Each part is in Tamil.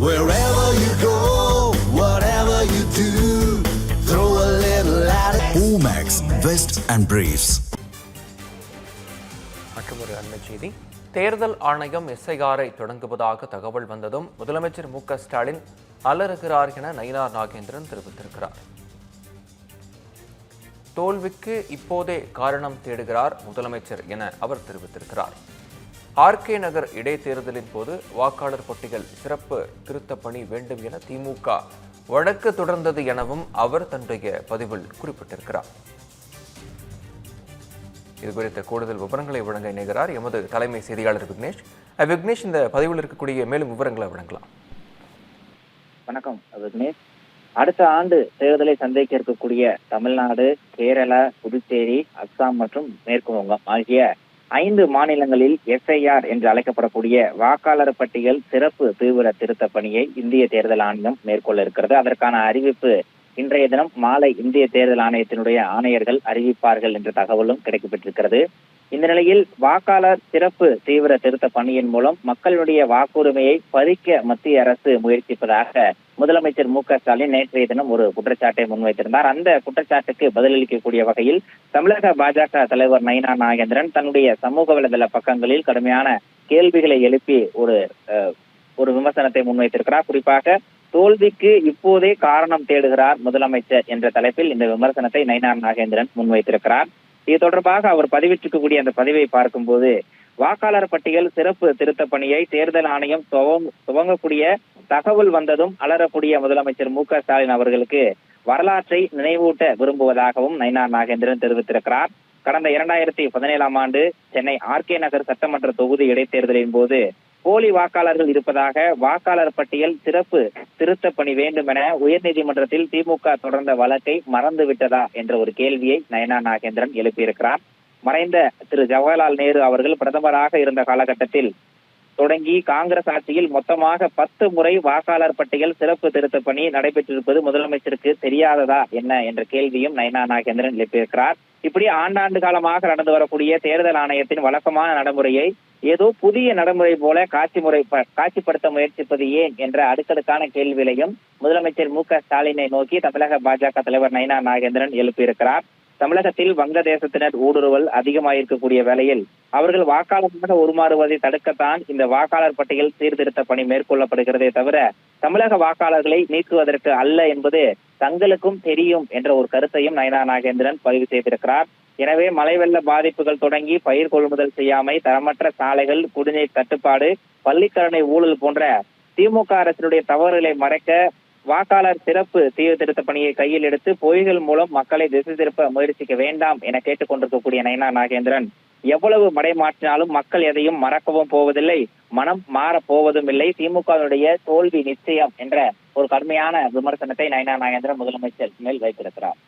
Wherever you go, whatever you do, throw a little at it. Omax, Vest and Briefs. மற்றும் ஒரு அண்மை செய்தி தேர்தல் ஆணையம் எஸ்ஐஆரை தொடங்குவதாக தகவல் வந்ததும் முதலமைச்சர் மு க ஸ்டாலின் அலறுகிறார் என நயினார் நாகேந்திரன் தெரிவித்திருக்கிறார் தோல்விக்கு இப்போதே காரணம் தேடுகிறார் முதலமைச்சர் என அவர் தெரிவித்திருக்கிறார் ஆர்கே நகர் இடைத்தேர்தலின் போது வாக்காளர் பட்டியல் சிறப்பு திருத்தப் பணி வேண்டும் என திமுக வழக்கு தொடர்ந்தது எனவும் அவர் தன்னுடைய பதிவில் குறிப்பிட்டிருக்கிறார். இது குறித்த கூடுதல் விவரங்களை வழங்க இணைகிறார் எமது தலைமை செய்தியாளர் விக்னேஷ். விக்னேஷ் இந்த பதிவில் இருக்கக்கூடிய மேலும் விவரங்களை வழங்கலாம். வணக்கம் விக்னேஷ். அடுத்த ஆண்டு தேர்தலை சந்திக்க இருக்கக்கூடிய தமிழ்நாடு கேரளா புதுச்சேரி அஸ்ஸாம் மற்றும் மேற்கு வங்கம் ஆகிய ஐந்து மாநிலங்களில் எஸ்ஐஆர் என்று அழைக்கப்படக்கூடிய வாக்காளர் பட்டியல் சிறப்பு தீவிர திருத்த பணியை இந்திய தேர்தல் ஆணையம் மேற்கொள்ள இருக்கிறது. அதற்கான அறிவிப்பு இன்றைய தினம் மாலை இந்திய தேர்தல் ஆணையத்தினுடைய ஆணையர்கள் அறிவிப்பார்கள் என்ற தகவலும் கிடைக்கப்பட்டிருக்கிறது இந்த நிலையில் வாக்காளர் சிறப்பு தீவிர திருத்த பணியின் மூலம் மக்களுடைய வாக்குரிமையை பறிக்க மத்திய அரசு முயற்சிப்பதாக முதலமைச்சர் மு க ஸ்டாலின் நேற்றைய தினம் ஒரு குற்றச்சாட்டை முன்வைத்திருந்தார். அந்த குற்றச்சாட்டுக்கு பதிலளிக்கக்கூடிய வகையில் தமிழக பாஜக தலைவர் நயினா நாகேந்திரன் தன்னுடைய சமூக வலைதள பக்கங்களில் கடுமையான கேள்விகளை எழுப்பி ஒரு அஹ், ஒரு விமர்சனத்தை முன்வைத்திருக்கிறார். குறிப்பாக தோல்விக்கு இப்போதே காரணம் தேடுகிறார் முதலமைச்சர் என்ற தலைப்பில் இந்த விமர்சனத்தை நயினார் நாகேந்திரன் முன்வைத்திருக்கிறார். இது தொடர்பாக அவர் பதிவிட்டிருக்கக்கூடிய அந்த பதிவை பார்க்கும்போது வாக்காளர் பட்டியல் சிறப்பு திருத்த பணியை தேர்தல் ஆணையம் துவங்கக்கூடிய தகவல் வந்ததும் அலறக்கூடிய முதலமைச்சர் மு க ஸ்டாலின் அவர்களுக்கு வரலாற்றை நினைவூட்ட விரும்புவதாகவும் நயினார் நாகேந்திரன் தெரிவித்திருக்கிறார். கடந்த இரண்டாயிரத்தி பதினேழாம் ஆண்டு சென்னை ஆர்கே நகர் சட்டமன்ற தொகுதி இடைத்தேர்தலின் போது போலி வாக்காளர்கள் இருப்பதாக வாக்காளர் பட்டியல் சிறப்பு திருத்த பணி வேண்டும் என உயர்நீதிமன்றத்தில் திமுக தொடர்ந்த வழக்கை மறந்துவிட்டதா என்ற ஒரு கேள்வியை நயனா நாகேந்திரன் எழுப்பியிருக்கிறார். மறைந்த திரு ஜவஹர்லால் நேரு அவர்கள் பிரதமராக இருந்த காலகட்டத்தில் தொடங்கி காங்கிரஸ் ஆட்சியில் மொத்தமாக பத்து முறை வாக்காளர் பட்டியல் சிறப்பு திருத்த பணி நடைபெற்றிருப்பது முதலமைச்சருக்கு தெரியாததா என்ன என்ற கேள்வியும் நயனா நாகேந்திரன் எழுப்பியிருக்கிறார். இப்படி ஆண்டாண்டு காலமாக நடந்து வரக்கூடிய தேர்தல் ஆணையத்தின் வழக்கமான நடைமுறையை ஏதோ புதிய நடைமுறை போல காட்சி முறை ப- காட்சிப்படுத்த முயற்சிப்பது ஏன் என்ற அடுக்கடுக்கான கேள்விகளையும் முதலமைச்சர் மு க ஸ்டாலினை நோக்கி தமிழக பாஜக தலைவர் நயனா நாகேந்திரன் எழுப்பியிருக்கிறார். தமிழகத்தில் வங்கதேசத்தினர் ஊடுருவல் அதிகமாயிருக்கக்கூடிய வேளையில் அவர்கள் வாக்காளர்களாக உருமாறுவதை தடுக்கத்தான் இந்த வாக்காளர் பட்டியல் சீர்திருத்த பணி மேற்கொள்ளப்படுகிறதே தவிர தமிழக வாக்காளர்களை நீக்குவதற்கு அல்ல என்பது தங்களுக்கும் தெரியும் என்ற ஒரு கருத்தையும் நயனா நாகேந்திரன் பதிவு செய்திருக்கிறார். எனவே மழை வெள்ள பாதிப்புகள் தொடங்கி பயிர் கொள்முதல் செய்யாமை தரமற்ற சாலைகள் குடிநீர் தட்டுப்பாடு பள்ளிக்கரணை ஊழல் போன்ற திமுக அரசினுடைய தவறுகளை மறைக்க வாக்காளர் சிறப்பு தீவிர திருத்த பணியை கையில் எடுத்து பொய்கள் மூலம் மக்களை திசை திருப்ப முயற்சிக்க வேண்டாம் என கேட்டுக்கொண்டிருக்கக்கூடிய நயனா நாகேந்திரன். எவ்வளவு மடை மாற்றினாலும் மக்கள் எதையும் மறக்கவும் போவதில்லை மனம் மாறப் போவதும் இல்லை. திமுகவுடைய தோல்வி நிச்சயம் என்ற ஒரு கடுமையான விமர்சனத்தை நயனா நாகேந்திரன் முதலமைச்சர் மேல் வைத்திருக்கிறார்.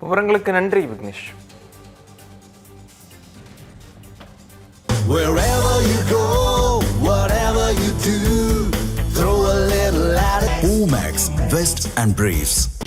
விவரங்களுக்கு நன்றி விக்னேஷ். Vest and Briefs.